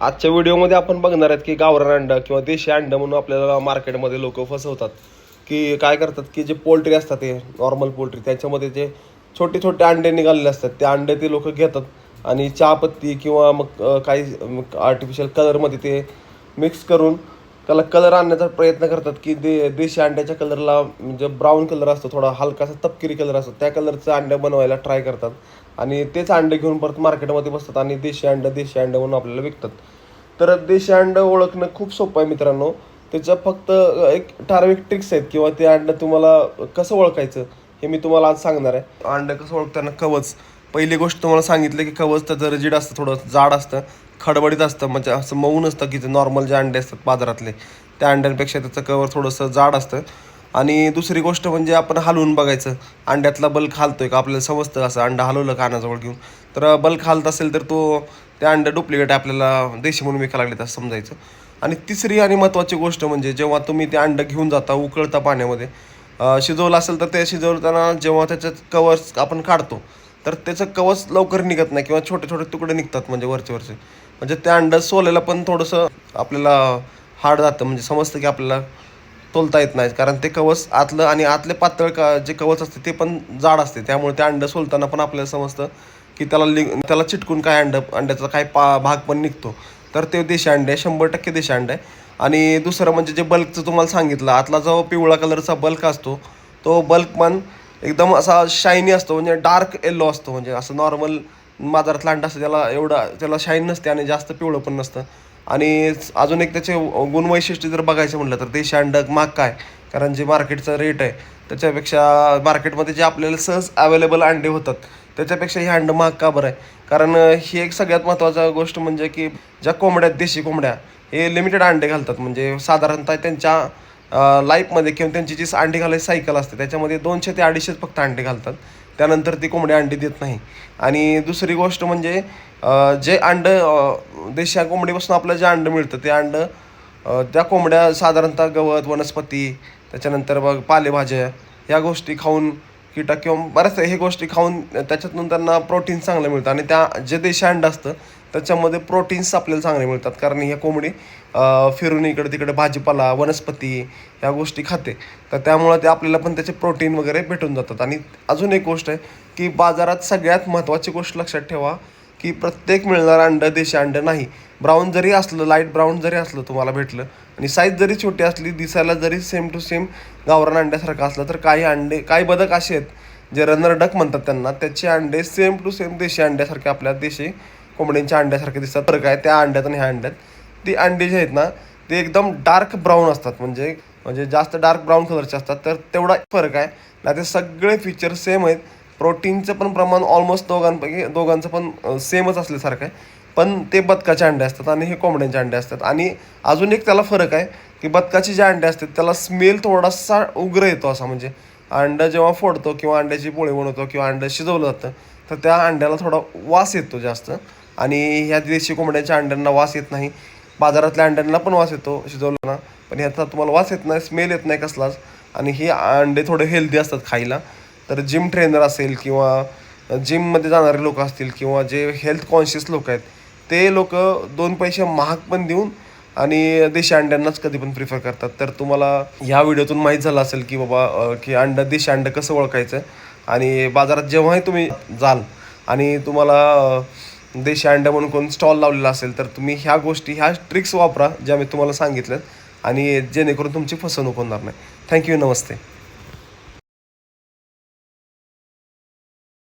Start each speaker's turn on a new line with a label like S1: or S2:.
S1: आजच्या व्हिडिओमध्ये आपण बघणार आहेत की गावरान अंडं किंवा देशी अंडं म्हणून आपल्याला मार्केटमध्ये लोक फसवतात. की काय करतात की जे पोल्ट्री असतात ते नॉर्मल पोल्ट्री त्याच्यामध्ये जे छोटे छोटे अंडे निघालेले असतात ते अंडे ते लोक घेतात आणि चहापत्ती किंवा मग काही आर्टिफिशियल कलरमध्ये ते मिक्स करून त्याला कलर आणण्याचा प्रयत्न करतात की दे देशी अंड्याच्या कलरला म्हणजे ब्राऊन कलर असतो थोडा हलकासा तपकिरी कलर असतो त्या कलरचं अंडं बनवायला ट्राय करतात. आणि तेच अंडे घेऊन परत मार्केटमध्ये बसतात आणि देशी अंडं देशी अंडं म्हणून आपल्याला विकतात. तर देशी अंडं ओळखणं खूप सोपं आहे मित्रांनो. त्याचं फक्त एक ठराविक ट्रिक्स आहेत किंवा ते अंडं तुम्हाला कसं ओळखायचं हे मी तुम्हाला आज सांगणार आहे. अंडं कसं ओळखताना कवच. पहिली गोष्ट तुम्हाला सांगितलं की कवच त्याचं रजिड असतं थोडं जाड असतं खडबडीत असतं म्हणजे असं मऊ नसतं की जे नॉर्मल जे अंडे असतात बाजारातले त्या अंड्यांपेक्षा त्याचं कवर थोडंसं जाड असतं. आणि दुसरी गोष्ट म्हणजे आपण हलवून बघायचं अंड्यातला बल्क हालतोय का आपल्याला समजतं असं अंडा हलवलं कानाजवळ घेऊन. तर बल्क हालत असेल तर तो ते अंडं डुप्लिकेट आपल्याला देशी म्हणून विकायला लागले असं समजायचं. आणि तिसरी आणि महत्त्वाची गोष्ट म्हणजे जेव्हा तुम्ही ते अंडं घेऊन जाता उकळता पाण्यामध्ये शिजवलं असेल तर ते शिजवताना जेव्हा त्याचं कवर्स आपण काढतो तर त्याचं कवच लवकर निघत नाही किंवा छोटे छोटे तुकडे निघतात म्हणजे वरचे वरचे म्हणजे ते अंडं सोलायला पण थोडंसं आपल्याला हार्ड जातं म्हणजे समजतं की आपल्याला तोलता येत नाही कारण ते कवच आतलं आणि आतले पातळ का जे कवच असते ते पण जाड असते. त्यामुळे ते अंडं सोलताना पण आपल्याला समजतं की त्याला लि त्याला चिटकून काय अंड अंड्याचा काय पा भाग पण निघतो. तर ते देशी अंडे आहे शंभर टक्के देशी अंडे आहे. आणि दुसरं म्हणजे जे बल्कचं तुम्हाला सांगितलं आतला जो पिवळा कलरचा बल्क असतो तो बल्क पण एकदम असा शायनी असतो म्हणजे डार्क येल्लो असतो म्हणजे असं नॉर्मल बाजारात अंडा असतं त्याला एवढा त्याला शाईन नसते आणि जास्त पिवळं पण नसतं. आणि अजून एक त्याचे गुणवैशिष्ट्य जर बघायचं म्हटलं तर देशी शांडक महाग काय? कारण जे मार्केटचा रेट आहे त्याच्यापेक्षा मार्केटमध्ये जे आपल्याला सहज अवेलेबल अंडे होतात त्याच्यापेक्षा हे अंडं महाग का बरं आहे? कारण ही एक सगळ्यात महत्त्वाचा गोष्ट म्हणजे की ज्या कोंबड्या आहेत, देशी कोंबड्या हे लिमिटेड अंडे घालतात. म्हणजे साधारणतः त्यांच्या लाईफमध्ये किंवा त्यांची जी अंडी घालायची सायकल असते त्याच्यामध्ये दोनशे ते अडीचशेच फक्त अंडे घालतात. त्यानंतर ती कोंबडी अंडी देत नाही. आणि दुसरी गोष्ट म्हणजे जे अंडं देशी कोंबडीपासून आपलं जे अंडं मिळतं ते अंडं त्या कोंबड्या साधारणतः गवत वनस्पती त्याच्यानंतर मग पालेभाज्या ह्या गोष्टी खाऊन कीटक किंवा बऱ्याच हे गोष्टी खाऊन त्याच्यातून त्यांना प्रोटीन चांगलं मिळतं. आणि त्या जे देशी अंड असतं त्याच्यामध्ये प्रोटीन्स आपल्याला चांगले मिळतात. कारण ह्या कोंबडी फिरून इकडे तिकडे भाजीपाला वनस्पती ह्या गोष्टी खाते. तर त्यामुळं ते आपल्याला पण त्याचे प्रोटीन वगैरे भेटून जातात. आणि अजून एक गोष्ट आहे की बाजारात सगळ्यात महत्त्वाची गोष्ट लक्षात ठेवा की प्रत्येक मिळणारं अंडं देशी अंडं नाही. ब्राऊन जरी असलं लाइट ब्राऊन जरी असलं तुम्हाला भेटलं आणि साईज जरी छोटी असली दिसायला जरी सेम टू सेम गावरान अंड्यासारखं असलं तर काही अंडे काही बदक असे आहेत. जे रनर डक म्हणतात त्यांना त्याचे अंडे सेम टू सेम देशी अंड्यासारखे आपल्या देशी कोंबड्यांच्या अंड्यासारखे दिसतात. फरक आहे त्या अंड्यात आणि ह्या अंड्यात. ती अंडे जे आहेत ना ते एकदम डार्क ब्राऊन असतात. म्हणजे म्हणजे जास्त डार्क ब्राऊन कलरचे असतात. तर तेवढा फरक आहे. ना ते सगळे फीचर सेम आहेत. प्रोटीनचं पण प्रमाण ऑलमोस्ट दोघांपैकी दोघांचं पण सेमच असल्यासारखं आहे. पण ते बदकाचे अंडे असतात आणि हे कोंबड्यांचे अंडे असतात. आणि अजून एक त्याला फरक आहे की बदकाचे जे अंडे असतात त्याला स्मेल थोडासा उग्र येतो असा. म्हणजे अंडं जेव्हा फोडतो किंवा अंड्याची पोळी बनवतो किंवा अंडं शिजवलं जातं तर त्या अंड्याला थोडा वास येतो जास्त. आणि ह्या देशी कोंबड्यांच्या अंड्यांना वास येत नाही. बाजारातल्या अंड्यांना पण वास येतो शिजवताना. पण ह्याचा तुम्हाला वास येत नाही स्मेल येत नाही कसलाच. आणि ही अंडे थोडे हेल्दी असतात खायला. तर जिम ट्रेनर असेल किंवा जिममध्ये जाणारे लोक असतील किंवा जे हेल्थ कॉन्शियस लोक आहेत ते लोक दोन पैसे महाग पण देऊन आणि देशी अंड्यांनाच कधी पण प्रिफर करतात. तर तुम्हाला ह्या व्हिडिओतून माहीत झालं असेल की बाबा की अंडं देशी अंडं कसं ओळखायचं? आणि बाजारात जेव्हाही तुम्ही जाल आणि तुम्हाला देशी अंड्या म्हणून कोण स्टॉल लावलेला असेल तर तुम्ही ह्या गोष्टी ह्या ट्रिक्स वापरा ज्या मी तुम्हाला सांगितल्यात आणि जेणेकरून तुमची फसवणूक होणार नाही. थँक्यू नमस्ते.